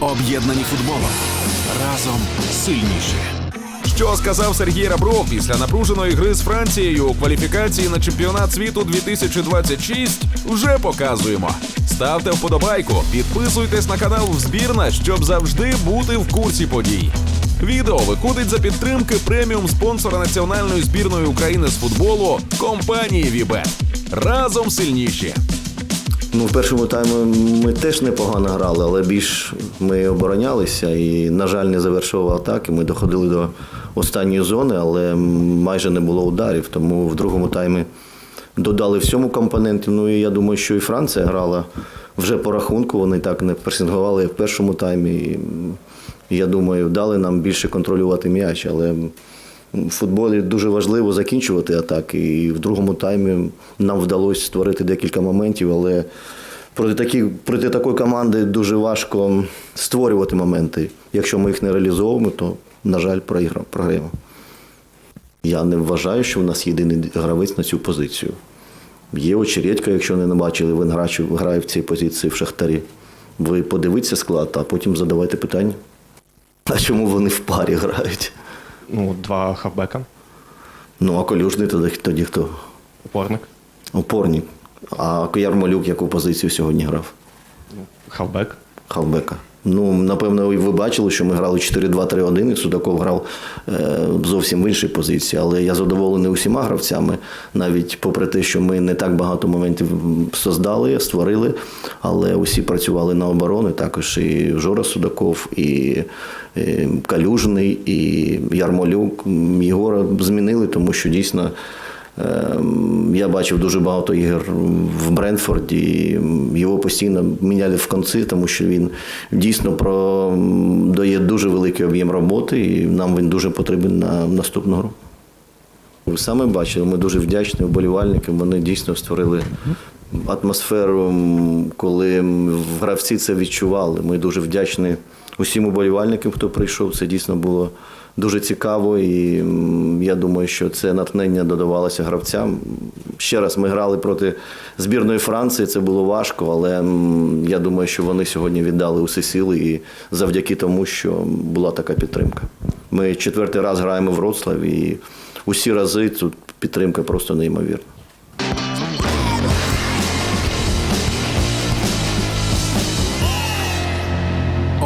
Об'єднані футболом. Разом сильніші. Що сказав Сергій Рабров після напруженої гри з Францією у кваліфікації на чемпіонат світу 2026, вже показуємо. Ставте вподобайку, підписуйтесь на канал Збірна, щоб завжди бути в курсі подій. Відео виходить за підтримки преміум спонсора національної збірної України з футболу компанії Вібет. Разом сильніші. Ну, в першому таймі ми теж непогано грали, але більш ми оборонялися і, на жаль, не завершували атаки. Ми доходили до останньої зони, але майже не було ударів. Тому в другому таймі додали всьому компоненті. Ну і я думаю, що і Франція грала вже по рахунку. Вони так не пресингували в першому таймі. І, я думаю, дали нам більше контролювати м'яч, але в футболі дуже важливо закінчувати атаки. І в другому таймі нам вдалося створити декілька моментів, але проти, такі, проти такої команди дуже важко створювати моменти. Якщо ми їх не реалізовуємо, то, на жаль, програємо. Я не вважаю, що в нас єдиний гравець на цю позицію. Є очередька, якщо не бачили, він грає в цій позиції в Шахтарі. Ви подивіться склад, а потім задавайте питання. А чому вони в парі грають? Ну, два хавбека, Ну, а колюжний тоді, тоді хто? опорник, Опорник. А Ярмолюк яку позицію сьогодні грав? хавбек. Хавбека. Ну, напевно, ви бачили, що ми грали 4-2-3-1, і Судаков грав е, зовсім в іншій позиції. Але я задоволений усіма гравцями, навіть попри те, що ми не так багато моментів создали, створили, але усі працювали на оборони, також і Жора Судаков, і е, Калюжний, і Ярмолюк. Єгора змінили, тому що дійсно. Ем, Я бачив дуже багато ігор в Брентфорді. і Його постійно міняли в конці, тому що він дійсно дає дуже великий об'єм роботи, і нам він дуже потрібен на наступну гру. Саме бачили, ми дуже вдячні вболівальникам. Вони дійсно створили атмосферу, коли гравці це відчували. Ми дуже вдячні усім уболівальникам, хто прийшов. Це дійсно було дуже цікаво. І я думаю, що це натхнення додавалося гравцям. Ще раз ми грали проти збірної Франції. Це було важко, але я думаю, що вони сьогодні віддали усі сили і завдяки тому, що була така підтримка. Ми четвертий раз граємо в Вроцлаві, і усі рази тут підтримка просто неймовірна.